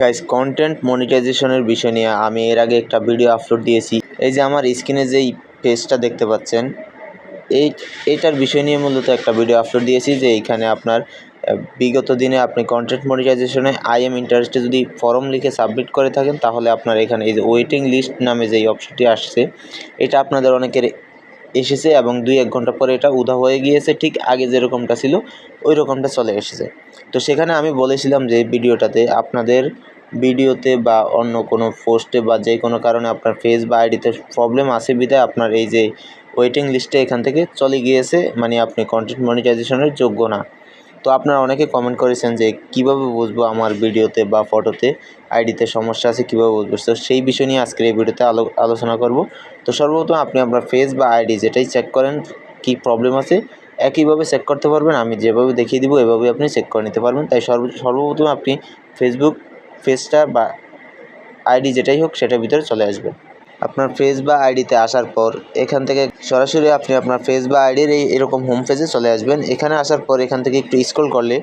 Guys content মনিটাইজেশনের বিষয় নিয়ে আমি এর আগে একটা ভিডিও আপলোড দিয়েছি। এই যে আমার স্ক্রিনে যেই পেজটা দেখতে পাচ্ছেন, এই এইটার বিষয় নিয়ে মূলত একটা ভিডিও আপলোড দিয়েছি যে এইখানে আপনার বিগত দিনে আপনি কন্টেন্ট মনিটাইজেশনে আই এম ইন্টারেস্টে যদি ফর্ম লিখে সাবমিট করে থাকেন, তাহলে আপনার এখানে এই যে ওয়েটিং লিস্ট নামে যেই অপশনটি আসছে, এটা আপনাদের অনেকের এসেছে এবং দুই এক ঘণ্টা পরে এটা উধা হয়ে গিয়েছে। ঠিক আগে যেরকমটা ছিল ওই রকমটা চলে এসেছে। তো সেখানে আমি বলেছিলাম যে ভিডিওটাতে আপনাদের ভিডিওতে বা অন্য কোনো পোস্টে বা যে কোনো কারণে আপনার ফেস বা আইডিতে প্রবলেম আছে বিধায় আপনার এই যে ওয়েটিং লিস্টে এখান থেকে চলে গিয়েছে মানে আপনি কন্টেন্ট মনিটাইজেশনের যোগ্য না। তো আপনারা অনেকে কমেন্ট করেছেন যে, কীভাবে বুঝব আমার ভিডিওতে বা ফটোতে আইডিতে সমস্যা আছে, কীভাবে বুঝব? তো সেই বিষয় নিয়ে আজকের এই ভিডিওতে আলো, আলোচনা করব। তো সর্বপ্রথম আপনি আপনার ফেস বা আইডি যেটাই চেক করেন, কি প্রবলেম আছে, একইভাবে চেক করতে পারবেন। আমি যেভাবে দেখিয়ে দিব এভাবে আপনি চেক করে নিতে পারবেন। তাই সর্ব, সর্বপ্রথম আপনি ফেসবুক পেজটা বা আইডি যেটাই হোক সেটার ভিতরে চলে আসবেন আপনার ফেস বা আইডিতে আসার পর এখান থেকে সরাসরি আপনি আপনার ফেস বা আইডির এই এরকম হোম পেজে চলে আসবেন। এখানে আসার পর এখান থেকে একটু স্ক্রল করলে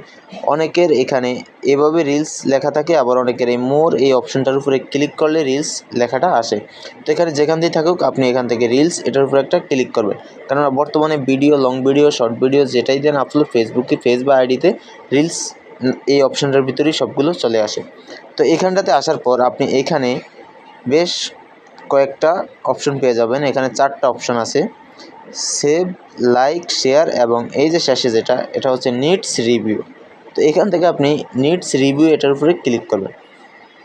অনেকের এখানে এভাবে রিলস লেখা থাকে, আবার অনেকের এই মোর এই অপশনটার উপরে ক্লিক করলে রিলস লেখাটা আসে। তো এখানে যেখান দিয়ে থাকুক আপনি এখান থেকে রিলস এটার উপরে একটা ক্লিক করবেন। কেননা বর্তমানে video long video short video যেটাই দেন আপলোড ফেসবুকে ফেস বা আইডিতে রিলস এই অপশানটার ভিতরেই সবগুলো চলে আসে। তো এখানটাতে আসার পর আপনি এখানে বেশ কয়েকটা অপশন পেয়ে যাবেন। এখানে চারটা অপশন আছে। সেভ, লাইক, শেয়ার এবং এই যে শেষে যেটা, এটা হচ্ছে নিডস রিভিউ। তো এখান থেকে আপনি নিডস রিভিউ এটার উপরে ক্লিক করবেন।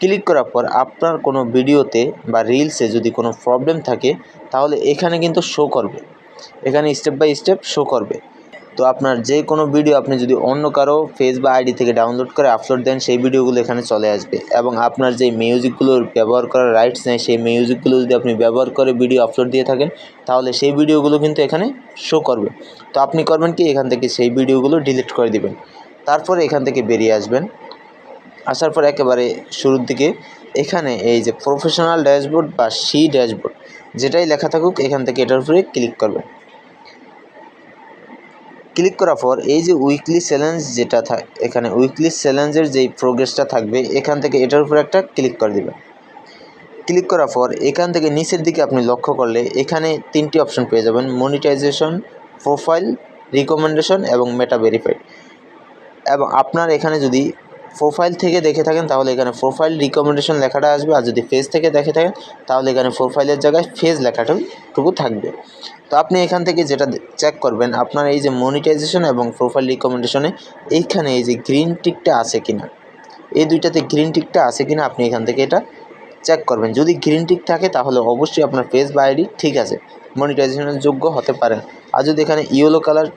ক্লিক করার পর আপনার কোনো ভিডিওতে বা রিলসে যদি কোনো প্রবলেম থাকে, তাহলে এখানে কিন্তু শো করবে। এখানে স্টেপ বাই স্টেপ শো করবে। তো আপনার যে কোনো ভিডিও আপনি যদি অন্য কারও ফেস বা আইডি থেকে ডাউনলোড করে আপলোড দেন, সেই ভিডিওগুলো এখানে চলে আসবে। এবং আপনার যে মিউজিকগুলো ব্যবহার করার রাইটস নেয় সেই মিউজিকগুলো যদি আপনি ব্যবহার করে ভিডিও আপলোড দিয়ে থাকেন, তাহলে সেই ভিডিওগুলো কিন্তু এখানে শো করবে। তো আপনি করবেন কি? এখান থেকে সেই ভিডিওগুলো ডিলিট করে দিবেন। তারপরে এখান থেকে বেরিয়ে আসবেন। আসার পর একেবারে শুরুর দিকে এখানে এই যে প্রফেশনাল ড্যাশবোর্ড বা সি ড্যাশবোর্ড যেটাই লেখা থাকুক, এখান থেকে এটার উপরে ক্লিক করবেন। ক্লিক করার পর এই যে উইকলি চ্যালেঞ্জ যেটা থাক এখানে উইকলি চ্যালেঞ্জের যেই প্রোগ্রেসটা থাকবে, এখান থেকে এটার উপর একটা ক্লিক করে দেবেন। ক্লিক করার পর এখান থেকে নিচের দিকে আপনি লক্ষ্য করলে এখানে তিনটি অপশন পেয়ে যাবেন মনিটাইজেশন প্রোফাইল রিকমেন্ডেশন এবং মেটা ভেরিফাইড এবং আপনার এখানে যদি প্রোফাইল থেকে দেখে থাকেন, তাহলে এখানে প্রোফাইল রিকমেন্ডেশন লেখাটা আসবে। আর যদি ফেজ থেকে দেখে থাকেন, তাহলে এখানে প্রোফাইলের জায়গায় ফেজ লেখাটুকু থাকবে। তো আপনি এখান থেকে যেটা চেক করবেন, আপনার এই যে মনিটাইজেশন এবং প্রোফাইল রিকমেন্ডেশনে এইখানে এই যে গ্রিন টিকটা আছে কিনা। এই দুইটাতে গ্রিন টিকটা আছে কিনা আপনি এখান থেকে এটা চেক করবেন। যদি গ্রিন টিক থাকে তাহলে অবশ্যই আপনার ফেস বা আইডি ঠিক আছে মনিটাইজেশনের যোগ্য হতে পারেন। আর যদি এখানে ইয়েলো কালার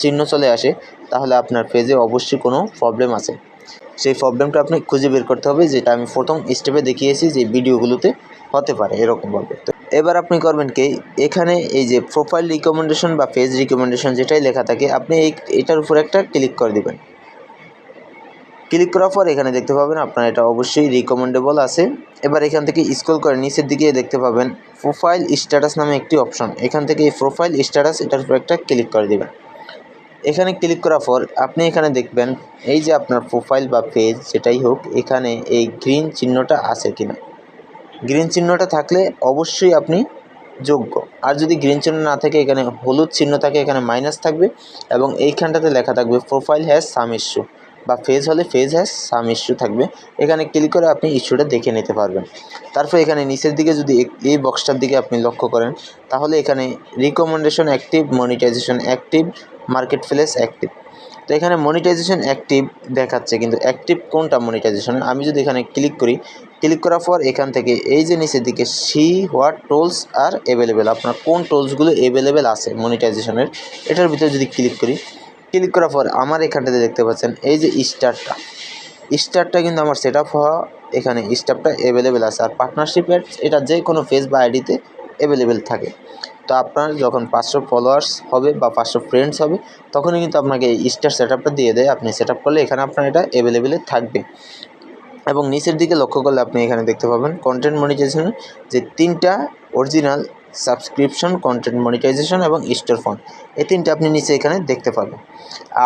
চিহ্ন চলে আসে, তাহলে আপনার ফেজে অবশ্যই কোনো প্রবলেম আছে। সেই প্রবলেমটা আপনি খুঁজে বের করতে হবে, যেটা আমি প্রথম স্টেপে দেখিয়েছি যে ভিডিওগুলোতে হতে পারে এরকমভাবে তো এবার আপনি করবেন কি, এখানে এই যে প্রোফাইল রিকমেন্ডেশন বা পেজ রিকমেন্ডেশন যেটাই লেখা থাকে, আপনি এই, এটার উপর একটা ক্লিক করে দিবেন। ক্লিক করার পর এখানে দেখতে পাবেন আপনার এটা অবশ্যই রিকমেন্ডেবল আছে। এবার এখান থেকে স্ক্রল করে নিচের দিকে দেখতে পাবেন প্রোফাইল স্ট্যাটাস নামে একটি অপশন এখান থেকে এই প্রোফাইল স্ট্যাটাস এটার উপর একটা ক্লিক করে দেবেন। এখানে ক্লিক করার পর আপনি এখানে দেখবেন, এই যে আপনার প্রোফাইল বা পেজ যেটাই হোক, এখানে এই গ্রিন চিহ্নটা আছে কিনা। গ্রিন চিহ্নটা থাকলে অবশ্যই আপনি যোগ্য। আর যদি গ্রিন চিহ্ন না থাকে, এখানে হলুদ চিহ্ন থাকে, এখানে মাইনাস থাকবে এবং এইখানটাতে লেখা থাকবে প্রোফাইল হ্যাজ সাম ইস্যু বা ফেজ হলে ফেজ হ্যাজ সাম ইস্যু থাকবে। এখানে ক্লিক করে আপনি ইস্যুটা দেখে নিতে পারবেন। তারপর এখানে নিচের দিকে যদি এই বক্সটার দিকে আপনি লক্ষ্য করেন, তাহলে এখানে recommendation active monetization active marketplace active তো এখানে মনিটাইজেশন অ্যাক্টিভ দেখাচ্ছে, কিন্তু অ্যাক্টিভ কোনটা মনিটাইজেশন আমি যদি এখানে ক্লিক করি ক্লিক করার পর এখান থেকে এই যে নিচের দিকে, see, what tools are available আপনার কোন টোলসগুলো অ্যাভেলেবেল আছে মনিটাইজেশনের এটার ভিতরে যদি ক্লিক করি, ক্লিক করার পর আমার এখানটাতে দেখতে পাচ্ছেন এই যে স্টারটা। স্টারটা কিন্তু আমার সেট আপ হওয়া, এখানে স্টারটা অ্যাভেলেবেল আছে আর পার্টনারশিপ এটা যে কোনো ফেস বা আইডিতে অ্যাভেলেবেল থাকে। তো আপনার যখন পাঁচশো ফলোয়ার্স হবে বা পাঁচশো ফ্রেন্ডস হবে, তখনই কিন্তু আপনাকে এই স্টার সেট দিয়ে দেয়। আপনি সেট করলে এখানে আপনার এটা অ্যাভেলেবেলে থাকবে। এবং নিচের দিকে লক্ষ্য করলে আপনি এখানে দেখতে পাবেন কন্টেন্ট মনিটাইজেশন যে তিনটা অরিজিনাল সাবস্ক্রিপশন কন্টেন্ট মনিটাইজেশন এবং স্টোর ফোন এই তিনটা আপনি নিচে এখানে দেখতে পাবেন।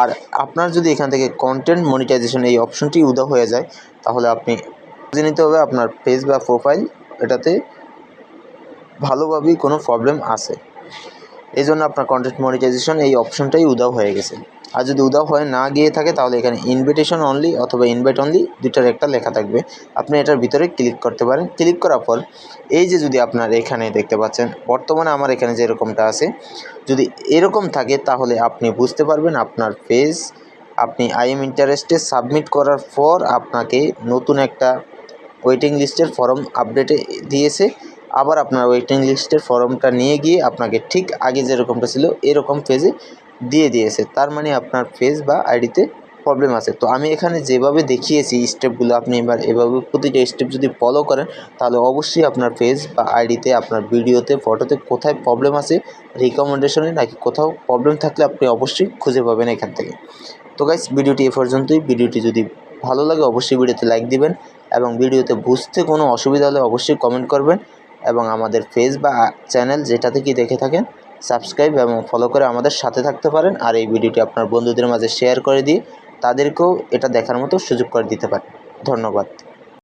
আর আপনার যদি এখান থেকে কন্টেন্ট মনিটাইজেশন এই অপশনটি উদা হয়ে যায়, তাহলে আপনি বুঝে নিতে হবে আপনার পেজ বা প্রোফাইল এটাতে ভালোভাবেই কোনো প্রবলেম আছে। এই জন্য আপনার কন্টেন্ট মনিটাইজেশন এই অপশনটাই উদাও হয়ে গেছে। আর যদি উদাও হয়ে না গিয়ে থাকে, তাহলে এখানে ইনভিটেশন অনলি অথবা ইনভাইট অনলি দুটার একটা লেখা থাকবে। আপনি এটার ভিতরে ক্লিক করতে পারেন। ক্লিক করার পর এই যে যদি আপনার এখানে দেখতে পাচ্ছেন, বর্তমানে আমার এখানে যেরকমটা আছে, যদি এরকম থাকে, তাহলে আপনি বুঝতে পারবেন আপনার পেজ আপনি আই এম ইন্টারেস্টে সাবমিট করার পর আপনাকে নতুন একটা ওয়েটিং লিস্টের ফর্ম আপডেটে দিয়েছে। আবার আপনার ওয়েটিং লিস্টের ফর্মটা নিয়ে গিয়ে আপনাকে ঠিক আগে যেরকমটা ছিল, এরকম পেজে দিয়ে দিয়েছে। তার মানে আপনার ফেস বা আইডিতে প্রবলেম আছে। তো আমি এখানে যেভাবে দেখিয়েছি স্টেপগুলো আপনি এবার এভাবে প্রতিটা স্টেপ যদি ফলো করেন, তাহলে অবশ্যই আপনার পেজ বা আইডিতে আপনার ভিডিওতে ফটোতে কোথায় প্রবলেম আছে রিকমেন্ডেশনে নাকি কোথাও প্রবলেম থাকলে আপনি অবশ্যই খুঁজে পাবেন এখান থেকে। তো গাইস ভিডিওটি এ পর্যন্তই। ভিডিওটি যদি ভালো লাগে, অবশ্যই ভিডিওতে লাইক দিবেন এবং ভিডিওতে বুঝতে কোনো অসুবিধা হলে অবশ্যই কমেন্ট করবেন এবং আমাদের পেজ বা চ্যানেল যেটা থেকে দেখে থাকেন সাবস্ক্রাইব এবং ফলো করে আমাদের সাথে থাকতে পারেন আর এই ভিডিওটি আপনার বন্ধুদের মাঝে শেয়ার করে দিয়ে তাদেরকেও এটা দেখার মতো সুযোগ করে দিতে পারেন। ধন্যবাদ।